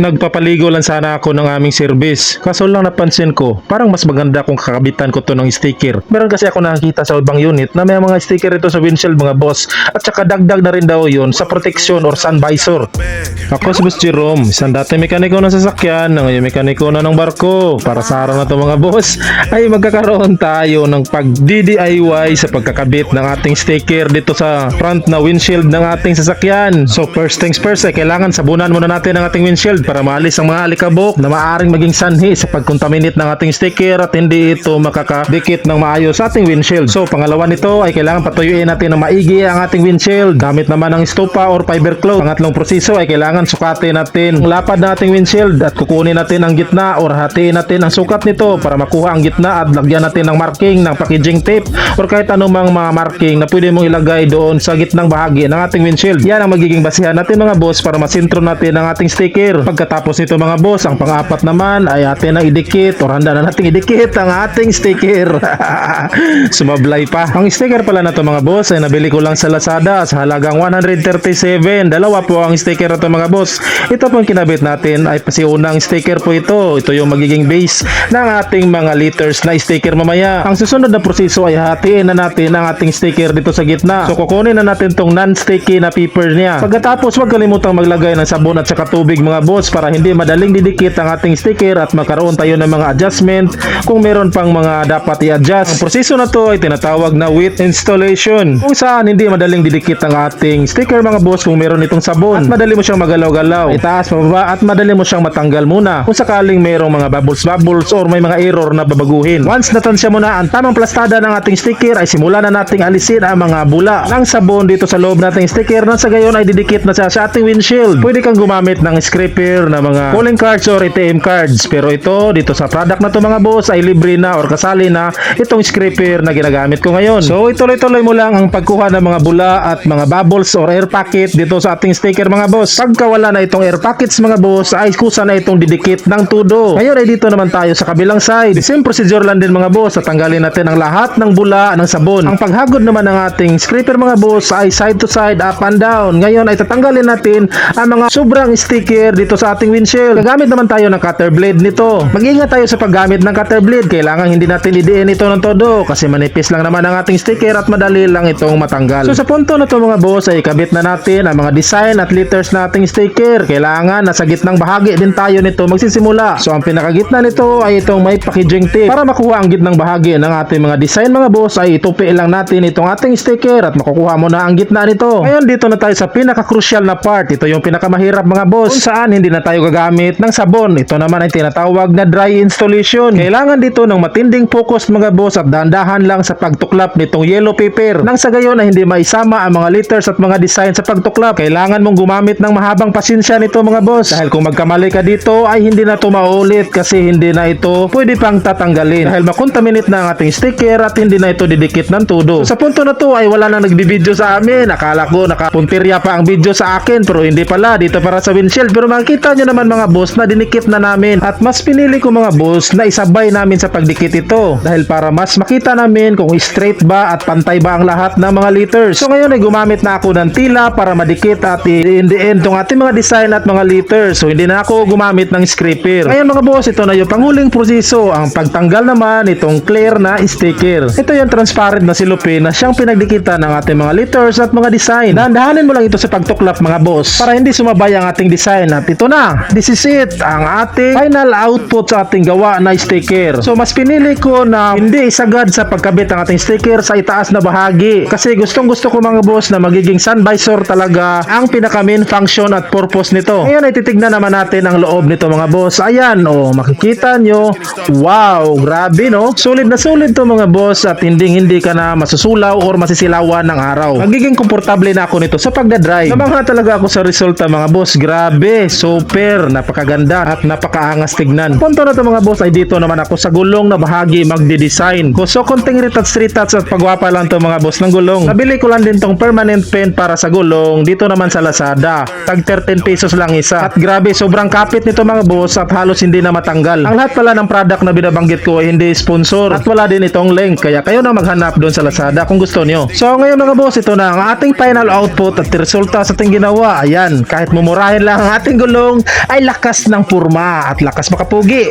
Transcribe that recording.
Nagpapaligo lang sana ako ng aming service. Kaso lang napansin ko, parang mas maganda kung kakabitan ko to ng sticker. Meron kasi ako nakikita sa ibang unit na may mga sticker ito sa windshield mga boss. At saka dagdag na rin daw yon sa protection or sun visor. Ako si Boss Jerome, isang dati mekaniko ng sasakyan, na ngayon mekaniko na ng barko. Para sa araw na to mga boss, ay magkakaroon tayo ng pag-DIY sa pagkakabit ng ating sticker dito sa front na windshield ng ating sasakyan. So first things first, ay kailangan sabunan muna natin ang ating windshield para maalis ang mga alikabok na maaring maging sanhi sa pagkontaminate ng ating sticker at hindi ito makakadikit ng maayos sa ating windshield. So pangalawa nito ay kailangan patuyuin natin ng maigi ang ating windshield gamit naman ng stupa or fiber cloth. Pangatlong proseso ay kailangan sukatin natin ang lapad ng ating windshield at kukunin natin ang gitna or hatiin natin ang sukat nito para makuha ang gitna at lagyan natin ng marking ng packaging tape or kahit anumang mga marking na pwede mong ilagay doon sa gitnang bahagi ng ating windshield. Yan ang magiging basihan natin mga boss para masintro natin ang ating sticker. Pagkatapos nito mga boss, ang pang-apat naman ay atin ang idikit or handa na nating idikit ang ating sticker. Sumablay pa. Ang sticker pala na to mga boss ay nabili ko lang sa Lazada sa halagang 137. Dalawa po ang sticker na to mga boss. Ito pong kinabit natin ay pasiunang sticker po ito. Ito yung magiging base ng ating mga liters na sticker mamaya. Ang susunod na proseso ay hatiin na natin ang ating sticker dito sa gitna. So kukunin na natin tong non-sticky na paper niya. Pagkatapos huwag kalimutang maglagay ng sabon at saka tubig mga boss para hindi madaling didikit ang ating sticker at magkaroon tayo ng mga adjustment kung meron pang mga dapat i-adjust. Ang proseso na to ay tinatawag na with installation kung saan hindi madaling didikit ang ating sticker mga boss kung meron itong sabon at madali mo siyang magalaw-galaw itaas pababa at madali mo siyang matanggal muna kung sakaling merong mga bubbles bubbles or may mga error na babaguhin. Once natansya mo na ang tamang plastada ng ating sticker ay simulan na nating alisin ang mga bula ng sabon dito sa loob nating sticker na sa gayon ay didikit na siya sa ating windshield. Pwede kang gumamit ng scraper na mga calling cards or ATM cards pero ito dito sa product na to mga boss ay libre na or kasali na itong scraper na ginagamit ko ngayon. So ituloy-tuloy mo lang ang pagkuha ng mga bula at mga bubbles or air pocket dito sa ating sticker mga boss. Pagka na itong air pockets mga boss ay kusa na itong didikit ng tudo. Ngayon ay dito naman tayo sa kabilang side. The same procedure lang din mga boss. Tatanggalin natin ang lahat ng bula ng sabon. Ang paghagod naman ng ating scraper mga boss ay side to side, up and down. Ngayon ay tatanggalin natin ang mga sobrang sticker dito sa ating windshield. Gagamit naman tayo ng cutter blade nito. Mag-ingat tayo sa paggamit ng cutter blade. Kailangan hindi natin idiin ito ng todo kasi manipis lang naman ang ating sticker at madali lang itong matanggal. So sa punto na to mga boss ay kabit na natin ang mga design at letters na ating sticker. Kailangan nasa gitnang bahagi din tayo nito magsisimula. So ang pinakagitna nito ay itong may packaging tape. Para makuha ang gitnang bahagi ng ating mga design mga boss ay itupi lang natin itong ating sticker at makukuha mo na ang gitna nito. Ngayon dito na tayo sa pinaka-crucial na part. Ito yung pinakamahirap mga boss. Kung saan hindi na tayo gagamit ng sabon. Ito naman ay tinatawag na dry installation. Kailangan dito ng matinding focus mga boss at dahan-dahan lang sa pagtuklap nitong yellow paper. Nang sa gayon ay hindi maisama ang mga letters at mga design sa pagtuklap. Kailangan mong gumamit ng mahabang pasensya nito mga boss. Dahil kung magkamali ka dito ay hindi na ito maulit kasi hindi na ito pwede pang tatanggalin. Dahil makontaminate na ang ating sticker at hindi na ito didikit ng tudo. Sa punto na to ay wala nang nagbibideo sa amin. Akala ko nakapuntirya pa ang video sa akin pero hindi pala dito para sa windshield. Pero makikita nyo naman mga boss na dinikit na namin. At mas pinili ko mga boss na isabay namin sa pagdikit ito. Dahil para mas makita namin kung straight ba at pantay ba ang lahat ng mga liters. So ngayon ay gumamit na ako ng tila para madikit at in the end tong ating mga design at mga liters. So hindi na ako gumamit ng scraper. Ngayon mga boss, ito na yung panghuling proseso. Ang pagtanggal naman itong clear na sticker. Ito yung transparent na silupin na siyang pinagdikitan ng ating mga liters at mga design. Dahan-dahanin mo lang ito sa pagtuklap mga boss para hindi sumabay ang ating design. At ito na, this is it, ang ating final output sa ating gawa na sticker. So mas pinili ko na hindi isagad sa pagkabit ang ating sticker sa itaas na bahagi. Kasi gustong gusto ko mga boss na magiging sun visor talaga ang pinaka main function at purpose nito. Ngayon ay titignan naman natin ang loob nito mga boss. Ayan, oh, makikita nyo. Wow, grabe no. Solid na solid to mga boss at hindi hindi ka na masusulaw or masisilawan ng araw. Magiging komportable na ako nito sa pagdadrive. Namangha talaga ako sa resulta mga boss. Grabe, super, napakaganda at napakaangas tignan. Punto na to mga boss ay dito naman ako sa gulong na bahagi magde-design. So konting retouch retouch at pagwapa lang to mga boss ng gulong. Nabili ko lang din tong permanent pen para sa gulong dito naman sa Lazada. Tag 13 pesos lang isa. At grabe, sobrang kapit nito mga boss at halos hindi na matanggal. Ang lahat pala ng product na binabanggit ko ay hindi sponsor at wala din itong link. Kaya kayo na maghanap doon sa Lazada kung gusto nyo. So ngayon mga boss, ito na ang ating final output at resulta sa ating ginawa. Ayan, kahit mumurahin lang ang ating gulong gulong ay lakas ng purma at lakas makapugi.